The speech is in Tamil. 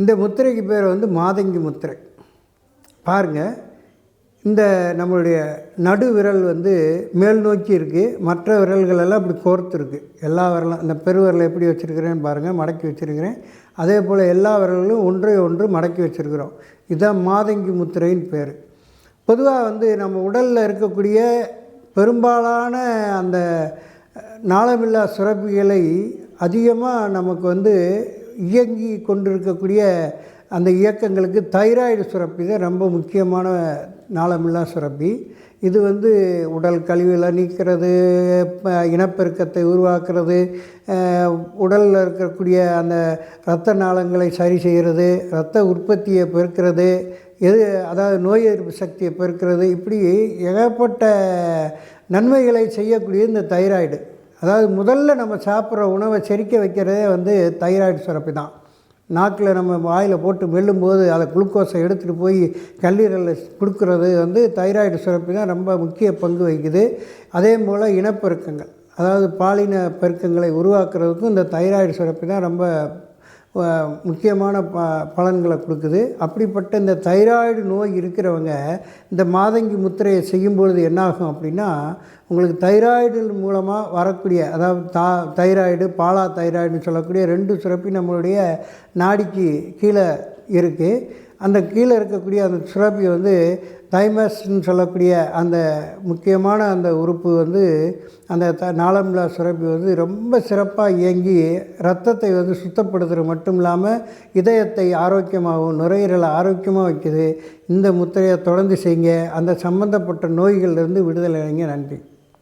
இந்த முத்திரைக்கு பேர் வந்து மாதங்கி முத்திரை. பாருங்கள் இந்த நம்மளுடைய நடு விரல் வந்து மேல் நோக்கி இருக்குது மற்ற விரல்கள் எல்லாம் இப்படி கோர்த்துருக்கு. எல்லா விரலும் இந்த பெருவிரலை எப்படி வச்சுருக்கிறேன்னு பாருங்கள் மடக்கி வச்சுருக்கிறேன். அதே போல் எல்லா விரல்களும் ஒன்றை ஒன்று மடக்கி வச்சுருக்கிறோம். இதுதான் மாதங்கி முத்திரைன்னு பேர். பொதுவாக வந்து நம்ம உடலில் இருக்கக்கூடிய பெரும்பாலான அந்த நாளமில்லா சுரப்பிகளை அதிகமாக நமக்கு வந்து இயங்கி கொண்டிருக்கக்கூடிய அந்த இயக்கங்களுக்கு தைராய்டு சுரப்பி தான் ரொம்ப முக்கியமான நாளமில்லா சுரப்பி. இது வந்து உடல் கழிவுகளை நீக்கிறது இனப்பெருக்கத்தை உருவாக்குறது உடலில் இருக்கக்கூடிய அந்த இரத்த நாளங்களை சரி செய்கிறது இரத்த உற்பத்தியை பெருக்கிறது எது அதாவது நோய் எதிர்ப்பு சக்தியை பெருக்கிறது இப்படி ஏகப்பட்ட நன்மைகளை செய்யக்கூடிய இந்த தைராய்டு. அதாவது முதல்ல நம்ம சாப்பிட்ற உணவை செரிக்க வைக்கிறதே வந்து தைராய்டு சுரப்பி தான். நாக்கில் நம்ம வாயில் போட்டு மெல்லும்போது அதை குளுக்கோஸை எடுத்துகிட்டு போய் கல்லீரலில் கொடுக்குறது வந்து தைராய்டு சுரப்பி தான் ரொம்ப முக்கிய பங்கு வகிக்குது. அதே போல் இனப்பெருக்கங்கள். அதாவது பாலின பெருக்கங்களை உருவாக்குறதுக்கும் இந்த தைராய்டு சுரப்பி தான் ரொம்ப முக்கியமான ப பலன்களை கொடுக்குது. அப்படிப்பட்ட இந்த தைராய்டு நோய் இருக்கிறவங்க இந்த மாதங்கி முத்திரையை செய்யும்பொழுது என்னாகும் அப்படின்னா உங்களுக்கு தைராய்டு மூலமாக வரக்கூடிய அதாவது தா தைராய்டு பாலா தைராய்டுன்னு சொல்லக்கூடிய ரெண்டு சுரப்பி நம்மளுடைய நாடிக்கு கீழே இருக்குது அந்த கீழே இருக்கக்கூடிய அந்த சுரப்பி வந்து தைமஸ்ன்னு சொல்லக்கூடிய அந்த முக்கியமான அந்த உறுப்பு வந்து அந்த த நாளமில்லா சுரப்பி வந்து ரொம்ப சிறப்பாக இயங்கி ரத்தத்தை வந்து சுத்தப்படுத்துகிறது மட்டும் இல்லாமல் இதயத்தை ஆரோக்கியமாகவும் நுரையீரலை ஆரோக்கியமாக வைக்குது. இந்த முத்திரையை தொடர்ந்து செய்யுங்க. அந்த சம்பந்தப்பட்ட நோய்கள்லேருந்து விடுதலை அடைங்க. நன்றி.